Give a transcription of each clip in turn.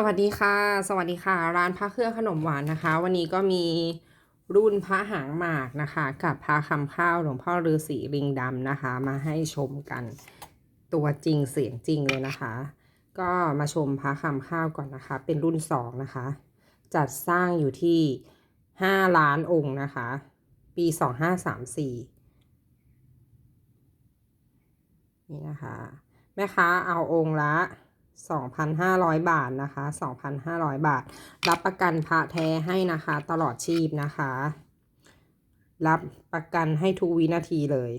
สวัสดีค่ะ สวัสดีค่ะ ร้านพระเครื่องขนมหวานนะคะ วันนี้ก็มีรุ่นพระหางหมากนะคะ กับพระคำข้าวหลวงพ่อฤาษีลิงดำนะคะ มาให้ชมกันตัวจริงเสียงจริงเลยนะคะ ก็มาชมพระคำข้าวก่อนนะคะ เป็นรุ่นสองนะคะ จัดสร้างอยู่ที่ห้าล้านองค์นะคะ ปีสองห้าสามสี่นี่นะคะ แม่ค้าเอาองค์ละ 2,500 บาทนะคะ 2,500 บาท รับประกันพระแท้ให้นะคะ ตลอดชีพนะคะ รับประกันให้ทุกวินาทีเลย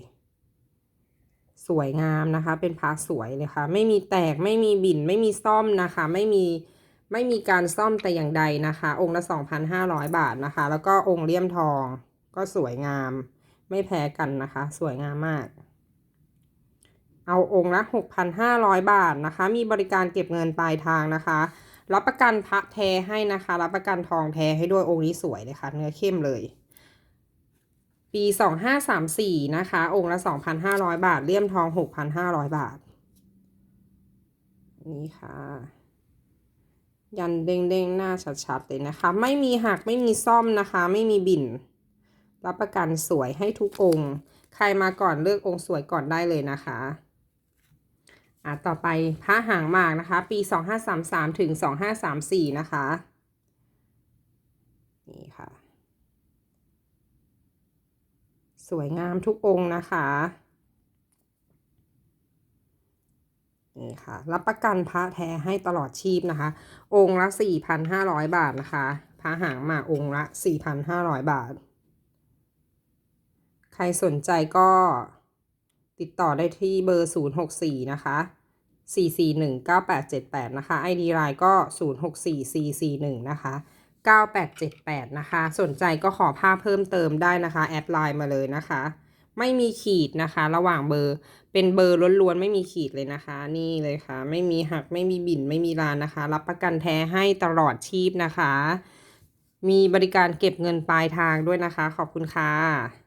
สวยงามนะคะ เป็นพระสวยเลยค่ะ ไม่มีแตก ไม่มีบิ่น ไม่มีซ่อมนะคะ ไม่มีไม่มีการซ่อมแต่อย่างใดนะคะ องค์ละ 2,500 บาทนะคะ แล้วก็องค์เลี่ยมทองก็สวยงาม ไม่แพ้กันนะคะ สวยงามมาก เอาองค์ละ 6,500 บาทนะคะ มีบริการเก็บเงินปลายทางนะคะ รับประกันพระแท้ให้นะคะ รับประกันทองแท้ให้ด้วยองค์นี้สวยเลยค่ะ เนื้อเข้มเลย ปี 2534 นะคะ องค์ละ 2,500 บาท เลี่ยมทอง 6,500 บาท นี่ค่ะ ยันเด้งๆ หน้าชัดๆ เลยนะคะ ไม่มีหัก ไม่มีซ่อมนะคะ ไม่มีบิ่นรับประกันสวยให้ทุกองค์ใครมาก่อนเลือกองค์สวยก่อนได้เลยนะคะ อะต่อไปพระหางหมากนะคะ ปี 2533 ถึง 2534 นะคะ นี่ค่ะ สวยงามทุกองค์นะคะ นี่ค่ะ รับประกันพระแท้ให้ตลอดชีพนะคะ องค์ละ 4,500 บาทนะคะ พระหางหมากองค์ละ 4,500 บาท ใครสนใจก็ ติดต่อได้ที่เบอร์ 064 นะคะ 4419878 นะคะ ID ไลน์ก็ 064441 นะคะ 9878 นะคะ สนใจก็ขอภาพเพิ่มเติมได้นะคะ แอดไลน์มาเลยนะคะ ไม่มีขีดนะคะ ระหว่างเบอร์ เป็นเบอร์ล้วนๆ ไม่มีขีดเลยนะคะ นี่เลยค่ะ ไม่มีหัก ไม่มีบิน ไม่มีลานนะคะ รับประกันแท้ให้ตลอดชีพนะคะ มีบริการเก็บเงินปลายทางด้วยนะคะ ขอบคุณค่ะ